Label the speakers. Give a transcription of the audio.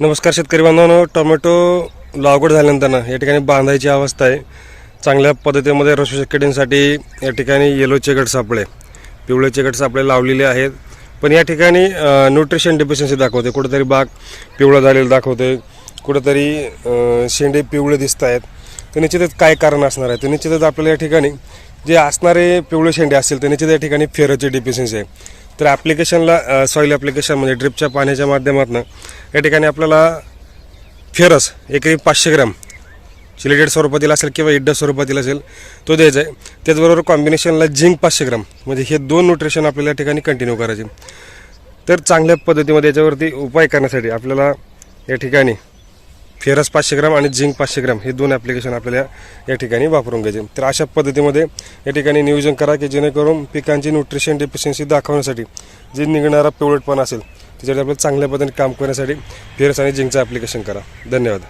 Speaker 1: नमस्कार शेतकरी बांधवांनो. टोमॅटो लागवड झाल्यानंतर ना या ठिकाणी बांधायची अवस्था आहे. चांगल्या पद्धतीमध्ये रसू किडींसाठी या ठिकाणी येलो चेकट सापळे पिवळे चेकट सापळे लावलेले आहेत. पण या ठिकाणी न्यूट्रिशन डिफिशियन्सी दाखवते. कुठेतरी बाग पिवळं झालेलं दाखवते. कुठेतरी शेंडे पिवळे दिसत आहेत. तर निश्चितच काय कारण असणार आहे? तर निश्चितच आपल्याला या ठिकाणी जे असणारे पिवळे शेंडे असतील तर निश्चित या ठिकाणी फेरोची डिफिशियन्सी आहे. तर ॲप्लिकेशनला सॉईल ॲप्लिकेशन म्हणजे ड्रिपच्या पाण्याच्या माध्यमातून या ठिकाणी आपल्याला फेरस एकरी पाचशे ग्राम चिलेटेड स्वरूपातील असेल किंवा इड्ड स्वरूपातील असेल तो द्यायचा आहे. त्याचबरोबर कॉम्बिनेशनला झिंक पाचशे ग्राम म्हणजे हे दोन न्यूट्रिशन आपल्याला या ठिकाणी कंटिन्यू करायचे. तर चांगल्या पद्धतीमध्ये याच्यावरती उपाय करण्यासाठी आपल्याला या ठिकाणी फेरस पाचशे ग्राम आणि झिंक पाचशे ग्राम हे दोन ॲप्लिकेशन आपल्याला या ठिकाणी वापरून घ्यायचे. तर अशा पद्धतीमध्ये या ठिकाणी नियोजन करा की जेणेकरून पिकांची न्यूट्रिशन डेफिशियन्सी दाखवण्यासाठी जे निघणारा पिवळटपणा असेल त्याच्यावर आपल्याला चांगल्या पद्धतीने काम करण्यासाठी फेरस आणि जिंकचं ॲप्लिकेशन करा. धन्यवाद.